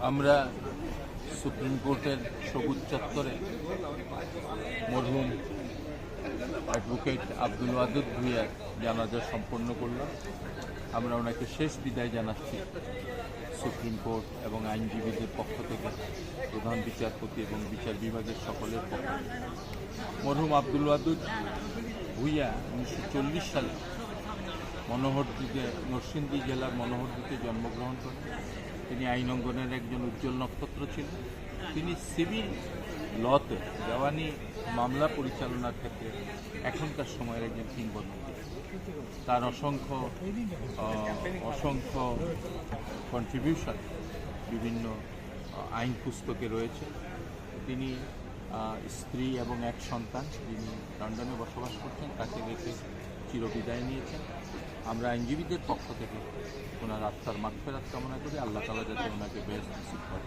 আমরা সুপ্রিম কোর্টের সবুজ চত্বরে মরহুম অ্যাডভোকেট আব্দুল ওয়াদুদ ভুইয়ার জানাজা সম্পন্ন করলাম। আমরা ওনাকে শেষ বিদায় জানাচ্ছি সুপ্রিম কোর্ট এবং আইনজীবীদের পক্ষ থেকে, প্রধান বিচারপতি এবং বিচার বিভাগের সকলের পক্ষ মরহুম আব্দুল ওয়াদুদ ভুইয়া উনিশশো চল্লিশ সালে মনোহরদীতে, নরসিংদী জেলার মনোহরদীতে জন্মগ্রহণ করেন। তিনি আইন অঙ্গনের একজন উজ্জ্বল নক্ষত্র ছিলেন। তিনি সিভিল লতে দেওয়ানি মামলা পরিচালনার ক্ষেত্রে এখনকার সময়ের একজন কিংবদন্তি তার অসংখ্য অসংখ্য কন্ট্রিবিউশন বিভিন্ন আইন পুস্তকে রয়েছে। তিনি স্ত্রী এবং এক সন্তান যিনি লন্ডনে বসবাস করছেন, তাকে রেখে চিরবিদায় নিয়েছেন। আমরা আইনজীবীদের পক্ষ থেকে ওনার আত্মার মাগফেরাত কামনা করি। আল্লাহ তালা যাতে ওনাকে বেশ নসিব করে।